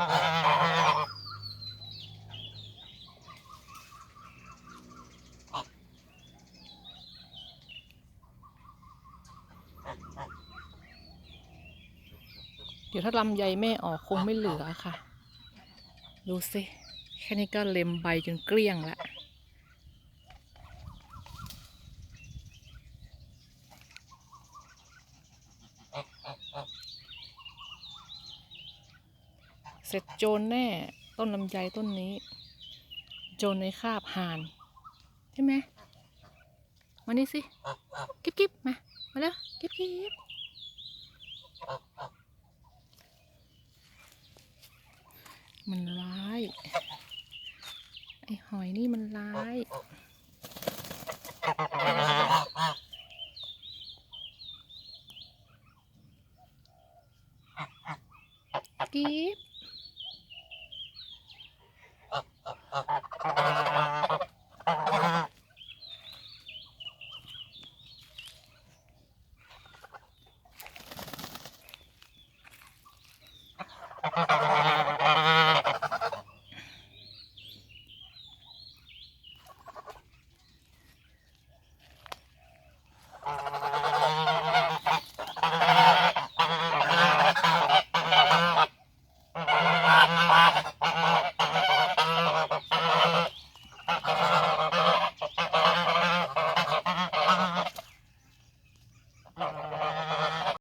เดี๋ยวถ้าลำใยแม่ออกคงไม่เหลือค่ะ ดูสิ แค่นี้ก็เล็มใบจนเกลี้ยงละ เสร็จโจรแน่ต้นลำไยต้นนี้ โจรในคาบหานใช่ไหมมานี่สิกิ๊บกิ๊บมามาแล้วกิ๊บกิ๊บมันร้าย ไอหอยนี่มันร้ายกิ๊บ Ha ha ha ha! Uh...